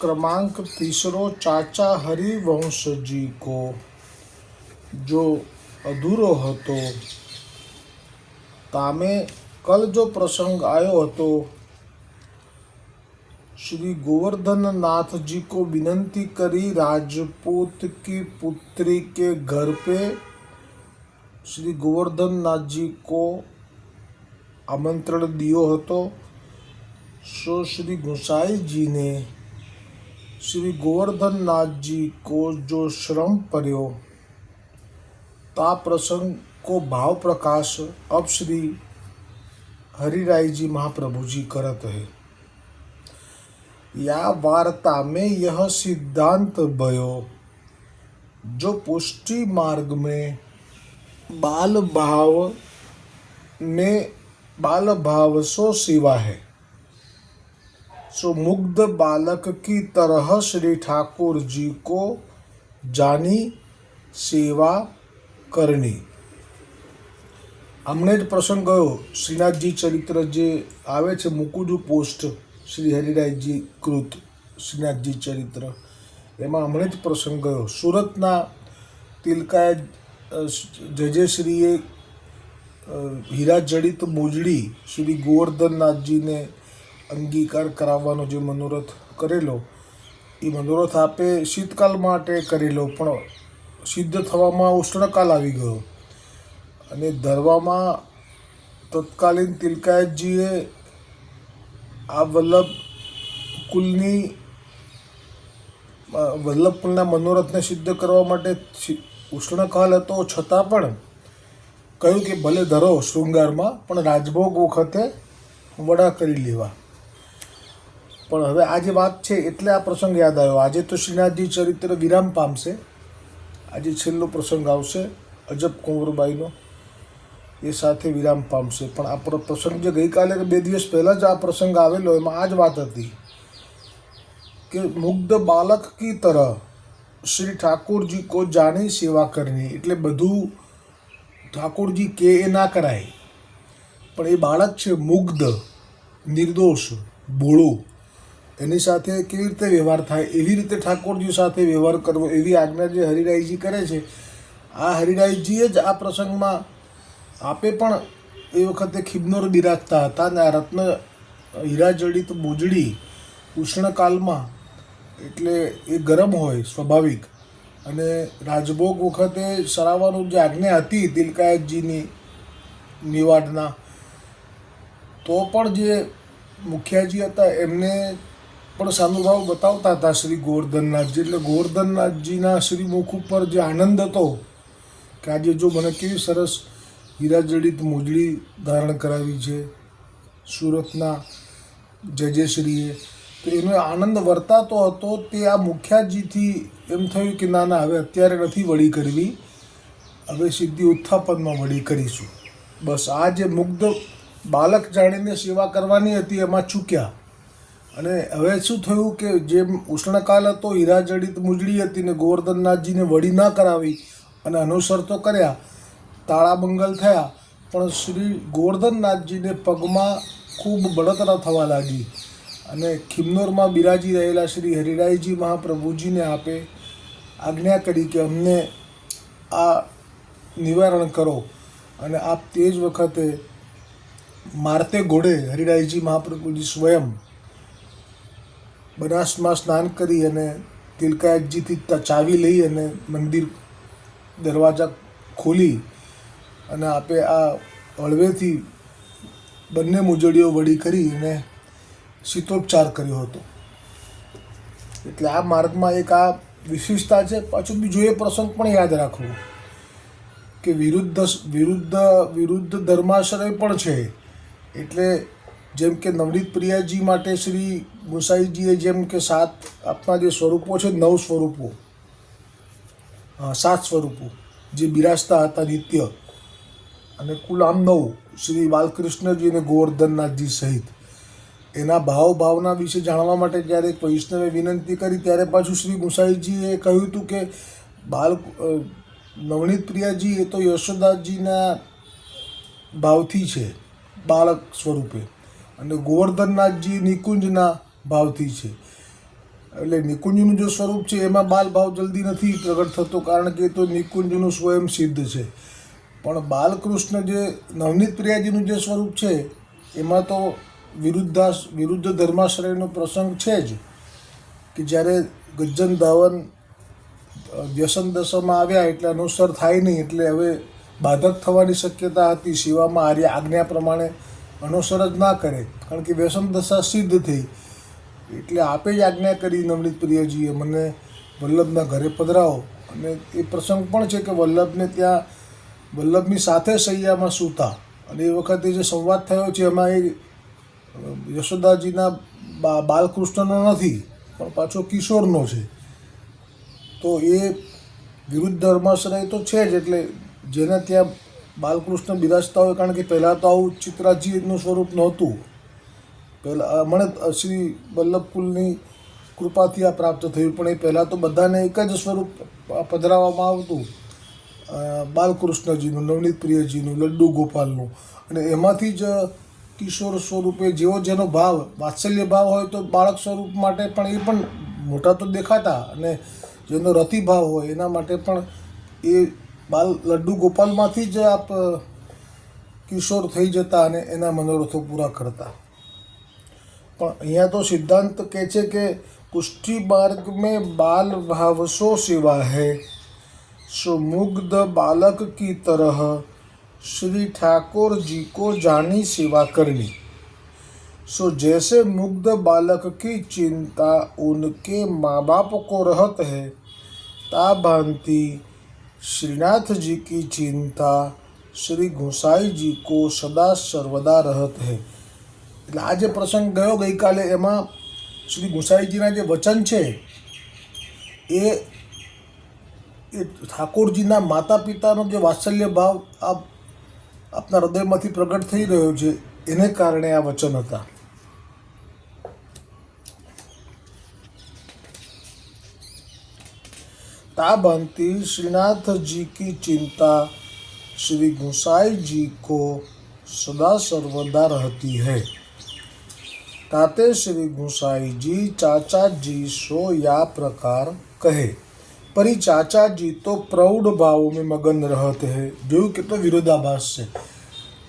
क्रमांक तीसरो चाचा हरिवंश जी को जो અધૂરો હતો તામે કલ જો પ્રસંગ આયો હતો श्री गोवर्धन नाथ जी को विनंती करी राजपूत की पुत्री के घर पे શ્રી ગોવર્ધનનાથજી કો આમંત્રણ દિયો હતો સો શ્રી ગુસાઈજીને श्री गोवर्धन नाथ जी को जो श्रम पर्यो, ता प्रसंग को भाव प्रकाश, अब श्री हरिराय जी महाप्रभु जी करत है। या वार्ता में यह सिद्धांत भयो जो पुष्टि मार्ग में बाल भाव में बाल भाव सो सिवा है। सो मुग्ध बालक की तरह श्री ठाकुर जी को जानी સેવા કરણી હમણે જ પ્રસંગ ગયો શ્રીનાથજી ચરિત્ર જે આવે છે મુકુજુ પોસ્ટ શ્રી હરિરાયજી કૃત શ્રીનાથજી ચરિત્ર એમાં હમણે જ પ્રસંગ ગયો સુરતના તિલકાએ અ, જજેશ્રીએ અ, હીરા જડિત મોજડી શ્રી ગોવર્ધનનાથજીને અંગીકાર કરાવવાનો જે મનોરથ કરેલો, એ મનોરથ આપે શીતકાલ માટે કરેલો, પણ સિદ્ધ થવામાં ઉષ્ણકાલ આવી ગયો. અને ધરવામાં તત્કાલીન તિલકાયતજીએ આ વલ્લભ કુલની વલ્લભ કુલના મનોરથને સિદ્ધ કરવા માટે ઉષ્ણકાલ હતો. છતાં પણ કહ્યું કે ભલે ધરો શૃંગારમાં, પણ રાજભોગ વખતે વડા કરી લેવા. પણ હવે આ જે વાત છે, એટલે આ પ્રસંગ યાદ આવ્યો. આજે તો શ્રીનાથજી ચરિત્ર વિરામ પામશે. આજે છેલ્લો પ્રસંગ આવશે, અજબ કુંવરબાઈનો. એ સાથે વિરામ પામશે. પણ આ પ્ર- પ્રસંગ જે ગઈકાલે બે દિવસ પહેલાં જ આ પ્રસંગ આવેલો, એમાં આ જ વાત હતી કે મુગ્ધ બાલક કી તરહ શ્રી ઠાકોરજી કો જાણી સેવા કરની, એટલે બધું ઠાકોરજી કે એ ના કરાય. પણ એ બાળક છે મુગ્ધ, નિર્દોષ, ભોળું. એની સાથે કેવી રીતે વ્યવહાર થાય, એવી રીતે ઠાકોરજી સાથે વ્યવહાર કરવો, એવી આજ્ઞા જે હરિરાયજી કરે છે, આ હરિરાયજીએ જ આ પ્રસંગમાં આપે પણ એ વખતે ખિબનોર બિરાજતા હતા અને આ રત્ન હીરાજડિત બોજડી ઉષ્ણકાલમાં, એટલે એ ગરમ હોય સ્વાભાવિક. અને રાજભોગ વખતે સરાવવાનું જે આજ્ઞા હતી દિલકાયતજીની નિવાડના, તો પણ જે મુખિયાજી હતા એમને પણ સાનુભાવ બતાવતા હતા શ્રી ગોવર્ધનનાથજી. એટલે ગોવર્ધનનાથજીના શ્રી મુખ ઉપર જે આનંદ હતો કે આજે જો મને કેવી સરસ હીરાજડિત મોજડી ધારણ કરાવી છે, સુરતના જજેશ્રીએ તો એનો આનંદ વર્તાતો હતો. તે આ મુખ્યાજીથી એમ થયું કે ના ના, હવે અત્યારે નથી વળી કરવી. હવે સીધી ઉત્થાપનમાં વળી કરીશું. બસ આ જે મુગ્ધ બાલક જાણીને સેવા કરવાની હતી, એમાં ચૂક્યા. અને હવે શું થયું કે જે ઉષ્ણકાલ હતો હીરાજડિત મુજડી હતી ને ગોવર્ધનનાથજીને વળી ના કરાવી અને અનુસર તો કર્યા તાળાબંગલ થયા, પણ શ્રી ગોવર્ધનનાથજીને પગમાં ખૂબ બળતરા થવા લાગી અને ખિમનોરમાં બિરાજી રહેલા શ્રી હરિરાયજી મહાપ્રભુજીને આપે આજ્ઞા કરી કે અમને આ નિવારણ કરો અને આપ તે જ વખતે મારતે ઘોડે હરિરાયજી મહાપ્રભુજી સ્વયં બનાસમાં સ્નાન કરી અને તિલકાયતજીથી ચાવી લઈ અને મંદિર દરવાજા ખોલી અને આપે આ હળવેથી બંને મુજડીઓ વળી કરી અને શીતોપચાર કર્યો હતો. એટલે આ માર્ગમાં એક આ વિશિષ્ટતા છે, પાછું બીજો એ પ્રસંગ પણ યાદ રાખવો કે વિરુદ્ધ વિરુદ્ધ વિરુદ્ધ ધર્માશ્રય પણ છે. એટલે જેમ કે નવનીત પ્રિયાજી માટે શ્રી ગોસાઈજીએ જેમ કે સાત આપના જે સ્વરૂપો છે, નવ સ્વરૂપો સાત સ્વરૂપો જે બિરાજતા હતા નિત્ય. અને કુલ આમ નવ, શ્રી બાલકૃષ્ણજી અને ગોવર્ધનનાથજી સહિત. એના ભાવ ભાવના વિશે જાણવા માટે જ્યારે વૈષ્ણવે વિનંતી કરી, ત્યારે પાછું શ્રી ગુસાઈજીએ કહ્યું હતું કે, બાલ નવનીત પ્રિયાજી એ તો યશોદાજીના ભાવથી છે, બાળક સ્વરૂપે. અને ગોવર્ધનનાથજી નિકુંજના ભાવથી છે. એટલે નિકુંજનું જે સ્વરૂપ છે, એમાં બાલ ભાવ જલ્દી નથી પ્રગટ થતો, કારણ કે તો નિકુંજનું સ્વયં સિદ્ધ છે. પણ બાલકૃષ્ણ જે નવનીત પ્રિયાજીનું જે સ્વરૂપ છે, એમાં તો વિરુદ્ધાસ, વિરુદ્ધ ધર્માશ્રયનો પ્રસંગ છે જ, કે જ્યારે ગજ્જન ધાવન વ્યસન દશામાં આવ્યા એટલે અનુસર થાય નહીં, એટલે હવે બાધક થવાની શક્યતા હતી, શિવામાં આર્ય આજ્ઞા પ્રમાણે અનુસર જ ના કરે. કારણ કે વ્યસન દશા સિદ્ધ થઈ. એટલે આપે જ આજ્ઞા કરી, નવનીત પ્રિયજીએ મને વલ્લભના ઘરે પધરાવો. અને એ પ્રસંગ પણ છે કે વલ્લભને ત્યાં વલ્લભની સાથે સૈયામાં સૂતા. અને એ વખતે જે સંવાદ થયો છે, એમાં એ યશોદાજીના બા, બાલકૃષ્ણનો નથી, પણ પાછો કિશોરનો છે. તો એ વિરુદ્ધ ધર્માશ્રય તો છે જ, એટલે જેને ત્યાં બાલકૃષ્ણ બિરાજતા હોય કારણ કે પહેલાં તો આવું ચિત્રાજીનું સ્વરૂપ નહોતું. પહેલાં મને શ્રી વલ્લભકુલની કૃપાથી આ પ્રાપ્ત થયું, પણ એ પહેલાં તો બધાને એક જ સ્વરૂપ પધરાવવામાં આવતું. બાલકૃષ્ણજીનું, નવનીત પ્રિયજીનું, લડ્ડુ ગોપાલનું. અને એમાંથી જ કિશોર સ્વરૂપે જેવો જેનો ભાવ, વાત્સલ્ય ભાવ હોય તો બાળક સ્વરૂપ માટે પણ એ પણ મોટા તો દેખાતા. અને જેનો રતિ ભાવ હોય એના માટે પણ એ બાલ લડ્ડુ ગોપાલમાંથી જ આપ અ, કિશોર થઈ જતા અને એના મનોરથો પૂરા કરતા પણ અહીંયા તો સિદ્ધાંત કહે છે કે પુષ્ટિ માર્ગ में बाल भाव सो सेवा है सो मुग्ध बालक की तरह श्री ठाकुर जी को जानी सेवा करनी सो जैसे मुग्ध बालक की चिंता उनके माँ बाप को रहत है ता भांति श्रीनाथ जी की चिंता श्री गोसाई जी को सदा सर्वदा रहत है એટલે આ જે પ્રસંગ ગયો ગઈકાલે એમાં શ્રી ગુસાઈજીના જે વચન છે એ એ ઠાકોરજીના માતા પિતાનો જે વાત્સલ્ય ભાવ આપ આપના હૃદયમાંથી પ્રગટ થઈ રહ્યો છે એને કારણે આ વચન હતા ताबंती श्रीनाथ जी की चिंता श्री गोसाई जी को सदा सर्वदा रहती है ताते श्री गोसाई जी चाचा जी सो या प्रकार कहे परी चाचा जी तो प्रौढ़ भाव में मगन रहते हैं જોયું કેટલો વિરોધાભાસ છે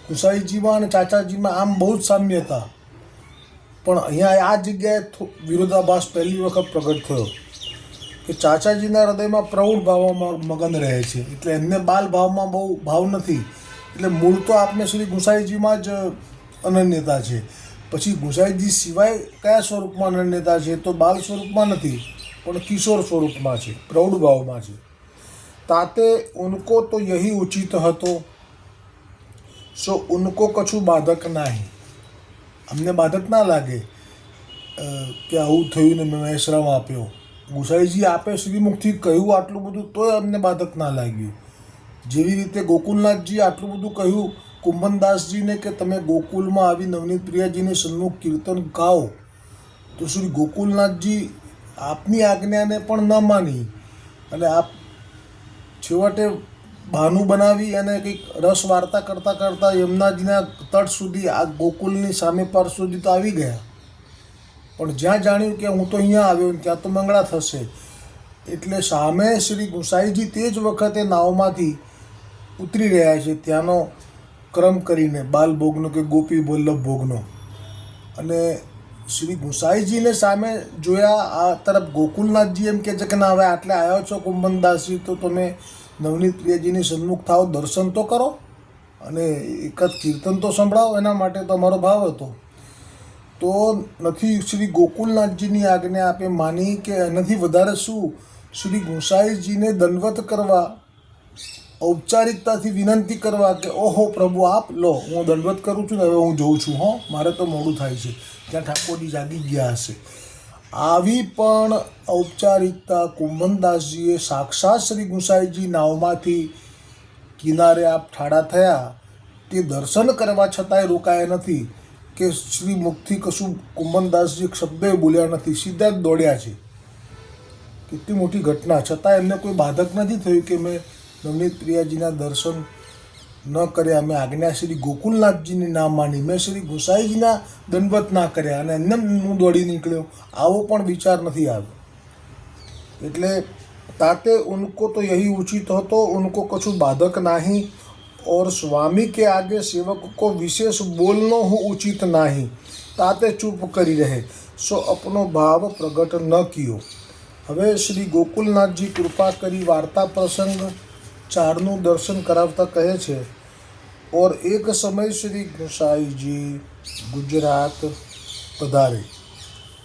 ગુસાઈજીમાં અને ચાચાજીમાં આમ બહુ જ સામ્યતા પણ અહીંયા આ જગ્યાએ થો- વિરોધાભાસ પહેલી વખત પ્રગટ થયો કે ચાચાજીના હૃદયમાં પ્રૌઢ ભાવમાં મગન રહે છે. એટલે એમને બાલ ભાવમાં બહુ ભાવ નથી. એટલે મૂળ તો આપને શ્રી ગુસાઈજીમાં જ અનન્યતા છે. પછી ગુસાઈજી સિવાય કયા સ્વરૂપમાં અનન્યતા છે? તો બાલ સ્વરૂપમાં નથી, પણ કિશોર સ્વરૂપમાં છે, પ્રૌઢ ભાવમાં છે. તાતે ઉનકો તો યહી ઉચિત હતો, સો ઉનકો કછું બાધક નહીં. અમને બાધક ના લાગે કે આવું થયું ને મેં શ્રમ આપ્યો. ગુસાઈજી આપે શ્રીમુખથી કહ્યું આટલું બધું, તોય અમને બાધક ના લાગ્યું. જેવી રીતે ગોકુલનાથજી આટલું બધું કહ્યું, કુંભનદાસજીને કે તમે ગોકુલમાં આવી નવનીત પ્રિયાજીને સન્મુખ કીર્તન ગાઓ, તો શ્રી ગોકુલનાથજી આપની આજ્ઞાને પણ ન માની. અને આપ છેવટે બહાનું બનાવી અને કંઈક રસ વાર્તા કરતાં કરતાં યમુનાજીના તટ સુધી આ ગોકુલની સામે પાર સુધી તો આવી ગયા. પણ જ્યાં જાણ્યું કે હું તો અહીંયા આવ્યો ને ત્યાં તો મંગળા થશે. એટલે સામે શ્રી ગુસાઈજી તે જ વખતે નાવમાંથી ઉતરી રહ્યા છે ત્યાંનો ક્રમ કરીને બાલભોગનો કે ગોપી વલ્લભ ભોગનો. અને શ્રી ગુસાઈજીને સામે જોયા, આ તરફ ગોકુલનાથજી એમ કહે છે કે ના, હવે આટલે આવ્યો છો કુંભનદાસજી, તો તમે નવનીત પ્રિયજીની સન્મુખ થાઓ, દર્શન તો કરો અને એક જ કીર્તન તો સંભળાવો, એના માટે તો અમારો ભાવ હતો. તો નથી શ્રી ગોકુલનાથજીની આજ્ઞા આપે માની કે એનાથી વધારે શું? શ્રી ગોસાઈજીને દંડવત કરવા, ઔપચારિકતાથી વિનંતી કરવા કે, ઓહો પ્રભુ, આપ લો, હું દંડવત કરું છું ને હવે હું જોઉં છું, હો, મારે તો મોડું થાય છે, ત્યાં ઠાકોરજી જાગી ગયા હશે. આવી પણ ઔપચારિકતા કુંભનદાસજીએ સાક્ષાત શ્રી ગુસાઈજી નાવમાંથી કિનારે આપ ઠાડા થયા, તે દર્શન કરવા છતાંય રોકાયા નથી. કે શ્રી મુખથી કશું કુમનદાસજી એક શબ્દે બોલ્યા નથી, સીધા જ દોડ્યા છે. કેટલી મોટી ઘટના. છતાં એમને કોઈ બાધક નથી થયું કે મેં નવનીત પ્રિયાજીના દર્શન ન કર્યા. મેં આજ્ઞા શ્રી ગોકુલનાથજીની ના માની. મેં શ્રી ગોસાઈજીના દંડવત ના કર્યા અને એમને હું દોડી નીકળ્યો. આવો પણ વિચાર નથી આવ્યો. એટલે તાતે ઉનકો તો યહી ઉચિત હતો, ઉનકો કશું બાધક નહીં. और स्वामी के आगे सेवक को विशेष बोलनो हो उचित नहीं ताते चुप કરી રહે સો અપનો ભાવ પ્રગટ ન કિયો હવે શ્રી ગોકુલનાથજી કૃપા કરી વાર્તા પ્રસંગ ચારનું દર્શન કરાવતા કહે છે और एक समय श्री गोसाईजी गुजरात पधारे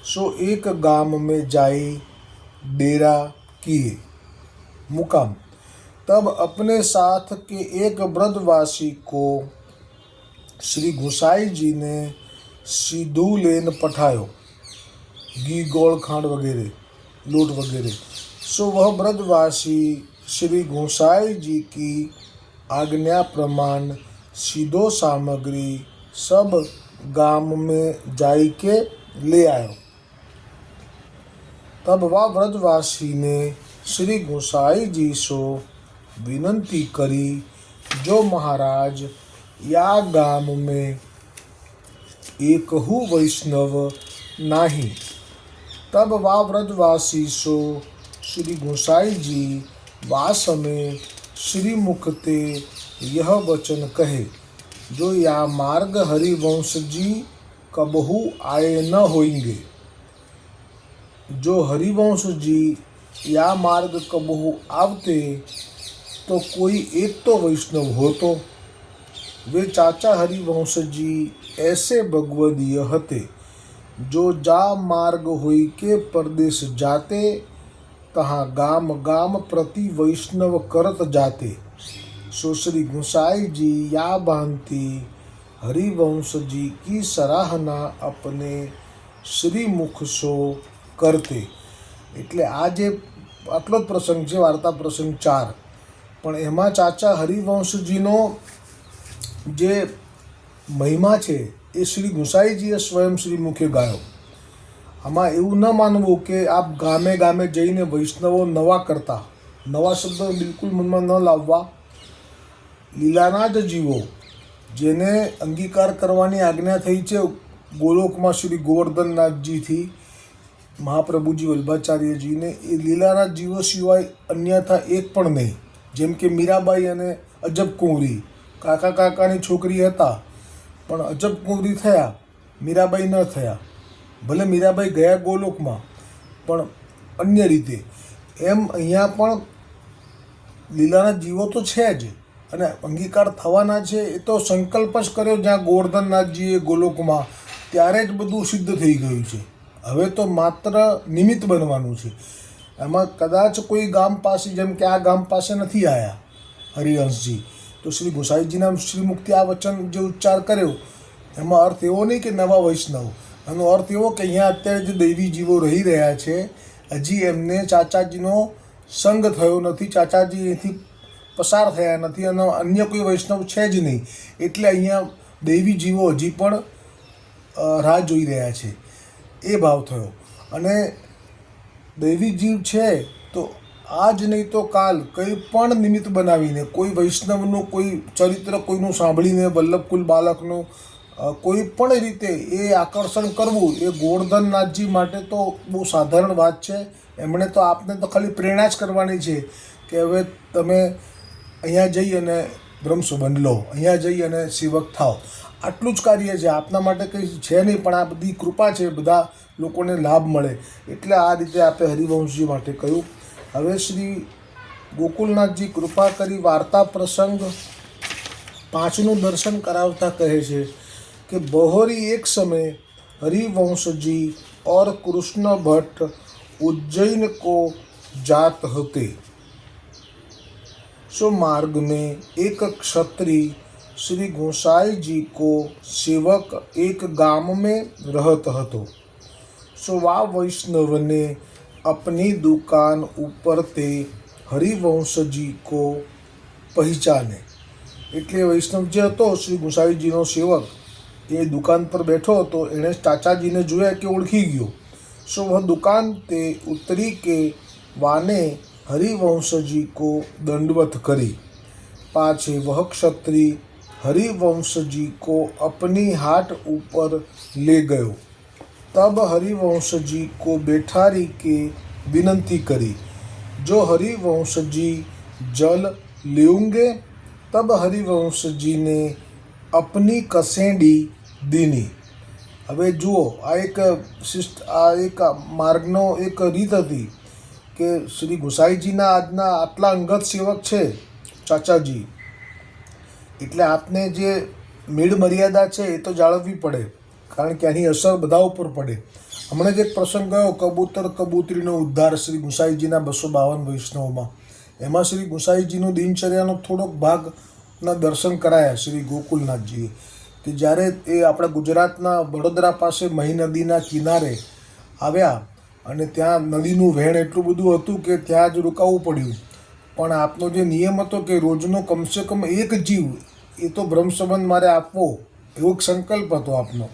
सो एक गांव में जाई डेरा किए मुकाम तब अपने साथ के एक वृद्धवासी को श्री गुसाई जी ने सीधू लेन पठायो। घी खांड वगैरह, लूट वगैरह। सो वह वृद्धवासी श्री गोसाई जी की आज्ञा प्रमाण सीधो सामग्री सब गाँव में जाई के ले आयो। तब वह व्रजवासी ने श्री गोसाई जी सो विनंती करी, जो महाराज, या गाँव में एकहु वैष्णव नाही। तब वह व्रजवासी सो श्री गोसाई जी वास में श्री मुखते यह वचन कहे, जो या मार्ग हरिवंश जी कबहू आए न होंगे जो हरिवंश जी या मार्ग कबहू आवते तो कोई एक तो वैष्णव हो तो वे चाचा हरिवंश जी ऐसे भगवदीय हते जो जा मार्ग हुई के परदेश जाते तहाँ गाम गाम प्रति वैष्णव करत जाते सो श्री गोसाई जी या भांति हरिवंश जी की सराहना अपने શ્રી મુખ સો કરતે એટલે આ જે આટલો જ પ્રસંગ છે વાર્તા પ્રસંગ ચાર પણ એમાં ચાચા હરિવંશજીનો જે મહિમા છે, એ શ્રી ગુસાઈજીએ સ્વયં શ્રી મુખે ગાયો. આમાં એવું ન માનવું કે આપ ગામે ગામે જઈને વૈષ્ણવો નવા કરતા. નવા શબ્દો બિલકુલ મનમાં ન લાવવા. લીલાના જ જીવો, જેને અંગીકાર કરવાની આજ્ઞા થઈ છે ગોલોકમાં શ્રી ગોવર્ધનનાથજીથી. મહાપ્રભુજી વલ્ભાચાર્યજીને એ લીલાના જીવો સિવાય અન્યથા એક પણ નહીં. જેમ કે મીરાબાઈ અને અજબ કુંવરી. કાકા કાકાની છોકરી હતા, પણ અજબ કુંવરી થયા, મીરાબાઈ ન થયા. ભલે મીરાબાઈ ગયા ગોલોકમાં, પણ અન્ય રીતે. એમ અહીંયા પણ લીલાના જીવો તો છે જ, અને અંગીકાર થવાના છે એ તો સંકલ્પ જ કર્યો જ્યાં ગોવર્ધનનાથજીએ ગોલોકમાં ત્યારે જ બધું સિદ્ધ થઈ ગયું છે. હવે તો માત્ર નિમિત્ત બનવાનું છે. એમાં કદાચ કોઈ ગામ પાસે, જેમ કે આ ગામ પાસે નથી આવ્યા હરિહંસજી તો શ્રી ગોસાઈજીના શ્રીમુક્તિ આ વચન જે ઉચ્ચાર કર્યો, એમાં અર્થ એવો નહીં કે નવા વૈષ્ણવ. એનો અર્થ એવો કે અહીંયા અત્યારે જે દૈવી જીવો રહી રહ્યા છે, હજી એમને ચાચાજીનો સંગ થયો નથી, ચાચાજી એથી પસાર થયા નથી અને અન્ય કોઈ વૈષ્ણવ છે જ નહીં. એટલે અહીંયા દૈવી જીવો હજી પણ રાહ જોઈ રહ્યા છે. એ ભાવ થયો. અને દૈવી જીવ છે, તો આજ નહીં તો કાલ કંઈ પણ નિમિત્ત બનાવીને, કોઈ વૈષ્ણવનું, કોઈ ચરિત્ર કોઈનું સાંભળીને, વલ્લભકુલ બાલકનું કોઈ પણ રીતે એ આકર્ષણ કરવું, એ ગોવર્ધનનાથજી માટે તો બહુ સાધારણ વાત છે. એમણે તો આપને તો ખાલી પ્રેરણા જ કરવાની છે કે હવે તમે અહીંયા જઈ અને બ્રહ્મસુબંધ લો, અહીંયા જઈ અને સેવક થાઓ. આટલું જ કાર્ય છે આપના માટે કંઈ છે નહીં પણ આ બધી કૃપા છે બધા લોકોને લાભ મળે એટલે આ રીતે આપે હરિવંશજી માટે કહ્યું હવે શ્રી ગોકુલનાથજી કૃપા કરી વાર્તા પ્રસંગ પાંચનું દર્શન કરાવતા કહે છે કે બહોરી એક સમય હરિવંશજી और कृष्ण भट्ट उज्जैन को जात होते सो मार्ग में एक क्षत्रिय श्री गोसाई जी को सेवक एक गाम में रहत હતો सो वा वैष्णव ने अपनी दुकान ऊपर ते हरिवंश जी को પહેચાને એટલે વૈષ્ણવ જે હતો શ્રી ગુસાઈજીનો સેવક એ દુકાન પર બેઠો હતો એણે ચાચાજીને જોયા કે ઓળખી ગયો સો વહ દુકાન તે ઉતરી કે વાને હરિવંશજી को दंडवत करी पाछे वह क्षत्रिय हरिवंशजी को अपनी हाट ऊपर ले गयो तब हरिवंशजी को बैठारी के विनंती करी जो हरिवंशजी जल लेंगे तब हरिवंशजी ने अपनी कसेंडी दीनी હવે જુઓ આ એક શિષ્ટ આ એક માર્ગનો એક રીત હતી કે શ્રી ગુસાઈજીના આજના આટલા અંગત સેવક છે ચાચાજી એટલે આપને જે મેળ મર્યાદા છે એ તો જાળવવી પડે, કારણ કે આની અસર બધા ઉપર પડે. હમણાં જ એક પ્રસંગ ગયો, કબૂતર કબૂતરીનો ઉદ્ધાર શ્રી ગુસાઈજીના બસો બાવન વૈષ્ણવમાં. એમાં શ્રી ગુસાઈજીનું દિનચર્યાનો થોડોક ભાગના દર્શન કરાયા શ્રી ગોકુલનાથજીએ, કે જ્યારે એ આપણા ગુજરાતના વડોદરા પાસે મહી નદીના કિનારે આવ્યા અને ત્યાં નદીનું વહેણ એટલું બધું હતું કે ત્યાં જ રોકાવું પડ્યું. પણ આપનો જે નિયમ હતો કે રોજનો કમસે કમ એક જીવ એ તો બ્રહ્મ સંબંધ મારે આપવો એવો એક સંકલ્પ હતો આપનો.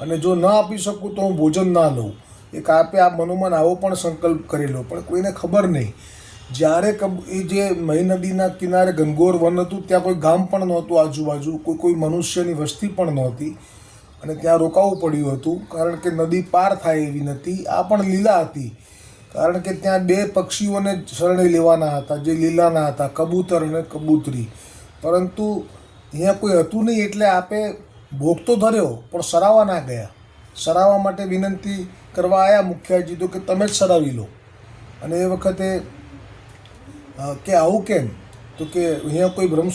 અને જો ન આપી શકું તો હું ભોજન ના લઉં. એક આપે આ મનોમન આવો પણ સંકલ્પ કરેલો, પણ કોઈને ખબર નહીં. જ્યારે એ જે મહી નદીના કિનારે ગંગોર વન હતું, ત્યાં કોઈ ગામ પણ નહોતું આજુબાજુ, કોઈ કોઈ મનુષ્યની વસ્તી પણ નહોતી. અને ત્યાં રોકાવું પડ્યું હતું, કારણ કે નદી પાર થાય એવી નથી. આ પણ લીલા હતી, કારણ કે ત્યાં બે પક્ષીઓને શરણે લેવાના હતા, જે લીલાના હતા, કબૂતર અને કબૂતરી. પરંતુ અહીંયા કોઈ હતું નહીં એટલે આપે ભોગ તો ધર્યો, પણ સરાવવા ના ગયા. સરાવવા માટે વિનંતી કરવા આવ્યા મુખ્યાજી તો કે તમે જ સરાવી લો. અને એ વખતે કે આવું કેમ? તો કે અહીંયા કોઈ બ્રહ્મ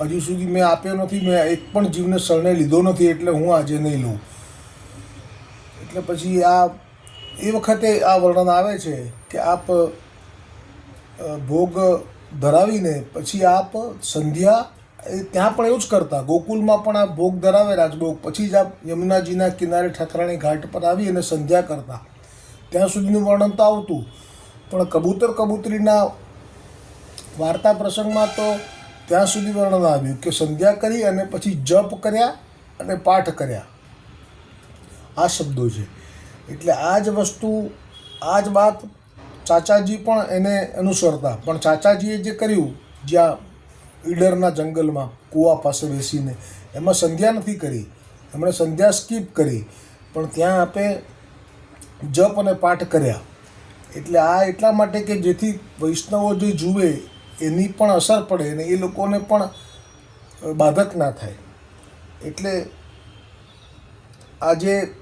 હજુ સુધી મેં આપ્યો નથી, મેં એક પણ જીવને શરણે લીધો નથી એટલે હું આજે નહીં લઉં. એટલે પછી આ, એ વખતે આ વર્ણન આવે છે કે આપ ભોગ ધરાવીને પછી આપ સંધ્યા ત્યાં પણ એવું જ કરતા. ગોકુલમાં પણ આ ભોગ ધરાવે રાજભોગ. પછી જ આ યમુનાજીના કિનારે ઠકરાણી ઘાટ પર આવી અને સંધ્યા કરતા. ત્યાં સુધીનું વર્ણન તો આવતું. પણ કબૂતર કબૂતરીના વાર્તા પ્રસંગમાં તો ત્યાં સુધી વર્ણન આવ્યું કે સંધ્યા કરી અને પછી જપ કર્યા અને પાઠ કર્યા. આ શબ્દો છે. એટલે આ જ વસ્તુ, આ જ વાત ચાચાજી પણ એને અનુસરતા. પણ ચાચાજીએ જે કર્યું, જ્યાં ઈડરના જંગલમાં કૂવા પાસે બેસીને. એમાં સંધ્યા નથી કરી. એમણે સંધ્યા સ્કીપ કરી. પણ ત્યાં આપે જપ અને પાઠ કર્યા. એટલે આ એટલા માટે કે જેથી વૈષ્ણવો જે જુએ, એની પણ અસર પડે અને એ લોકોને પણ બાધક ના થાય. એટલે આ જે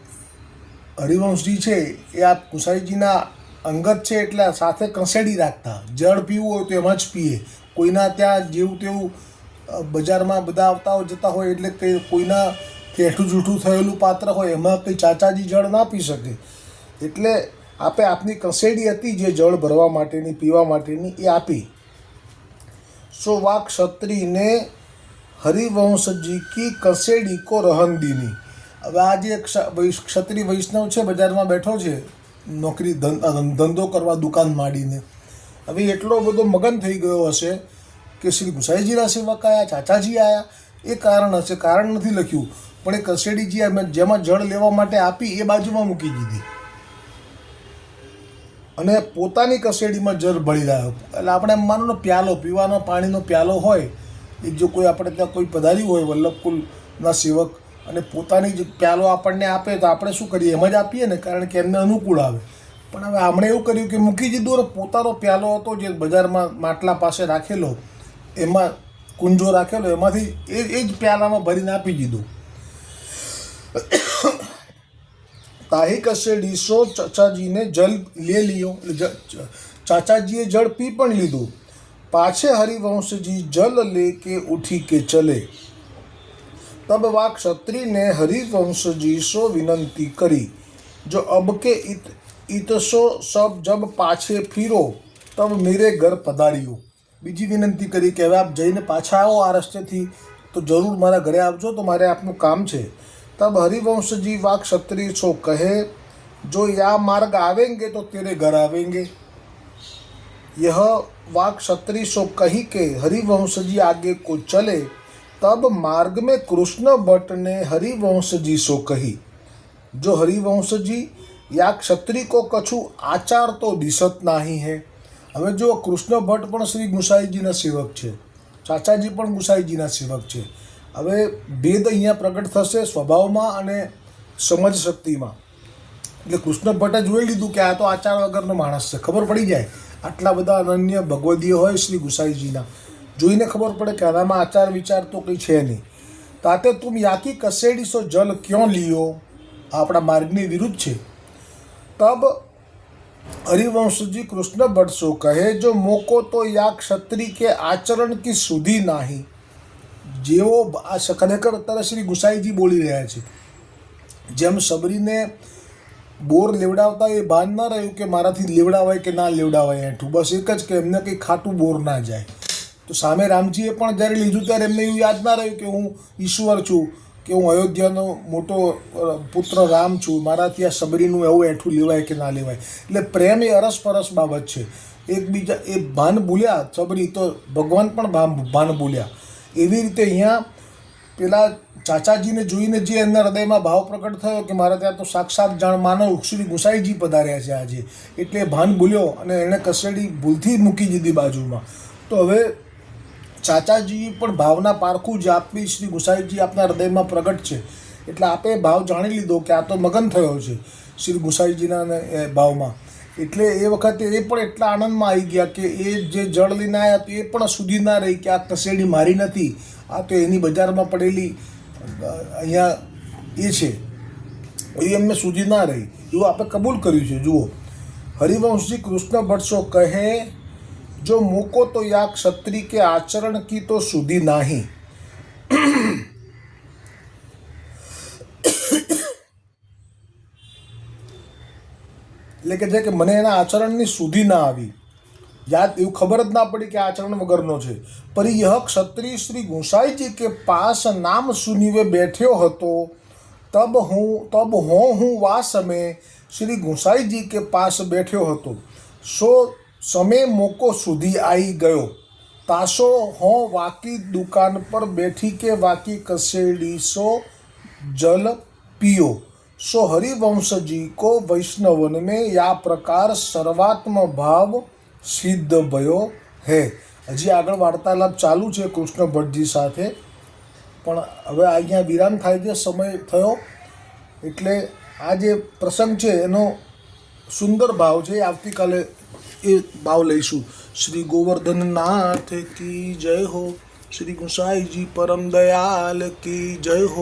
હરિવંશજી છે, એ આ કુસાઈજીના અંગત છે, એટલે સાથે કસેડી રાખતા. જળ પીવું હોય તો એમાં જ પીએ. કોઈના ત્યાં જેવું તેવું બજારમાં બધા આવતા જતા હોય, એટલે કંઈ કોઈના હેઠું જૂઠું થયેલું પાત્ર હોય, એમાં કંઈ ચાચાજી જળ ના પી શકે. એટલે આપે આપની કસેડી હતી જે જળ ભરવા માટેની, પીવા માટેની, એ આપી. સો વા ક્ષત્રિને હરિવંશજી કી કસેડી કો રહન દીની. હવે આ જે ક્ષ- ક્ષત્રિય વૈષ્ણવ છે, બજારમાં બેઠો છે, નોકરી ધંધો કરવા દુકાન માંડીને. હવે એટલો બધો મગન થઈ ગયો હશે કે શ્રી ગુસાઈજીના સેવક આવ્યા ચાચાજી આવ્યા એ કારણ હશે. કારણ નથી લખ્યું. પણ એ કસેડીજી જેમાં જળ લેવા માટે આપી એ બાજુમાં મૂકી દીધી. અને પોતાની કસેડીમાં જળ ભળી રહ્યો. એટલે આપણે એમ માનો પ્યાલો, પીવાનો, પાણીનો પ્યાલો હોય, એ જો કોઈ આપણે ત્યાં કોઈ પધાર્યું હોય, વલ્લભકુલના સેવક, અને પોતાની જ પ્યાલો આપણને આપે તો આપણે શું કરીએ? એમ જ આપીએ ને? કારણ કે એમને અનુકૂળ આવે. પણ હવે આમણે એવું કર્યું કે મૂકી દીધું અને પોતાનો પ્યાલો હતો જે બજારમાં માટલા પાસે રાખેલો, એમાં કુંજો રાખેલો, એમાંથી એ એ જ પ્યાલામાં ભરીને આપી દીધું. તાહી કશે ડીસો ચાચાજીને જલ લે લ્યો ચાચાજીએ જળ પી પણ લીધું. પાછે હરિવંશજી જલ લે કે ઉઠી કે ચલે. તબ વા ક્ષત્રિને હરિવંશજી સો વિનંતી કરી. જો અબકે ઇત ઈતસો સબ જબ પાછે ફીરો, તબ મેરે ઘર પધાર્યું. બીજી વિનંતી કરી કે હવે આપ જઈને પાછા આવો આ રસ્તેથી, તો જરૂર મારા ઘરે આવજો, તો મારે આપનું કામ છે. તબ હરિવંશજી વાક ક્ષત્રિય છો, કહે, જો યા માર્ગ આવેંગે, તો તેરે ઘર આવેંગે. યહ વાક क्षत्रि सो कही के हरिवंश जी आगे को चले तब मार्ग में कृष्ण भट्ट ने हरिवंश जी सो યા ક્ષત્રિકો કછું આચાર તો દિશત નાહી હે. હવે જો કૃષ્ણ ભટ્ટ પણ શ્રી ગુસાઈજીના સેવક છે. ચાચાજી પણ ગુસાઈજીના સેવક છે. હવે ભેદ અહીંયા પ્રગટ થશે સ્વભાવમાં અને સમજ શક્તિમાં એટલે કૃષ્ણ ભટ્ટે જોઈ લીધું કે આ તો આચાર વગરનો માણસ છે. ખબર પડી જાય, આટલા બધા અનન્ય ભગવદીય હોય શ્રી ગુસાઈજીના. જોઈને ખબર પડે કે આનામાં આચાર વિચાર તો કંઈ છે નહીં. તાતે તું યાકી કસેડીશો જલ ક્યો લિયો? આપણા માર્ગની વિરુદ્ધ છે. હરિવંશજી કૃષ્ણ ભટ્ટ સો કહે જો મોકો તો યા ક્ષત્રિય કે આચરણ કી સુધી નાહી જેવો ખરેખર અત્યારે શ્રી ગુસાઈજી બોલી રહ્યા છે જેમ સબરીને બોર લેવડાવતા એ ભાન ના રહ્યું કે મારાથી લેવડાવાય કે ના લેવડાવાય એઠું બસ એક જ કે એમને કંઈ ખાટું બોર ના જાય તો સામે રામજીએ પણ જ્યારે લીધું ત્યારે એમને એવું યાદ ના રહ્યું કે હું ઈશ્વર છું કે હું અયોધ્યાનો મોટો પુત્ર રામ છું મારાથી આ સબરીનું એવું એઠું લેવાય કે ના લેવાય? એટલે પ્રેમ એ અરસપરસ બાબત છે. એકબીજા, એ ભાન ભૂલ્યા, સબરી તો ભગવાન પણ ભાન ભાન ભૂલ્યા. એવી રીતે અહીંયા પેલા ચાચાજીને જોઈને જે એમના હૃદયમાં ભાવ પ્રગટ થયો કે મારા ત્યાં તો સાક્ષાત જાણ માનવ શ્રી ગુસાઈજી પધાર્યા છે આજે. એટલે ભાન ભૂલ્યો અને એણે કસેડી ભૂલથી મૂકી દીધી બાજુમાં. તો હવે ચાચાજી પણ ભાવના પારખું જ આપી શ્રી ગુસાઈજી આપના હૃદયમાં પ્રગટ છે. એટલે આપે ભાવ જાણી લીધો કે આ તો મગન થયો છે શ્રી ગુસાઈજીના ભાવમાં. એટલે એ વખતે એ પણ એટલા આનંદમાં આવી ગયા કે એ જે જળ લઈને આવ્યા તો એ પણ સુધી ના રહી કે આ કસેડી મારી નથી. આ તો એની બજારમાં પડેલી અહીંયા એ છે. એ એમને સુધી ના રહી. એવું આપણે કબૂલ કર્યું છે. જુઓ. હરિવંશજી કૃષ્ણ ભટ્ટસો કહે જો મૂકો તો યા ક્ષત્રિય કે આચરણ કી તો સુધી નાહી. એટલે કે છે કે મને એના આચરણની સુધી ના આવી. યાદ એવું ખબર જ ના પડી કે આચરણ વગરનો છે. પર યહ ક્ષત્રિય શ્રી ગુંસાઈજી કે પાસ નામ સુનિવે બેઠ્યો હતો. તબ હું, તબ હો હું વા સમય શ્રી ગુંસાઈજી કે પાસ બેઠ્યો હતો. સો સમય મોકો સુધી આવી ગયો તાસો હો વાકી દુકાન પર બેઠી કે વાકી કસેડી સો जल पियो सो हरिवंश जी को वैष्णवन में या प्रकार सर्वात्म भाव સિદ્ધ ભયો હે હજી આગળ વાર્તાલાપ ચાલુ છે કૃષ્ણ ભટ્ટજી સાથે પણ હવે અહીંયા વિરામ થાય છે સમય થયો એટલે આ જે પ્રસંગ છે એનો સુંદર ભાવ છે એ આવતીકાલે એ ભાવ લઈશું. શ્રી ગોવર્ધન નાથ કી જય હો. શ્રી ગુસાઈજી પરમ દયાલ કી જય હો.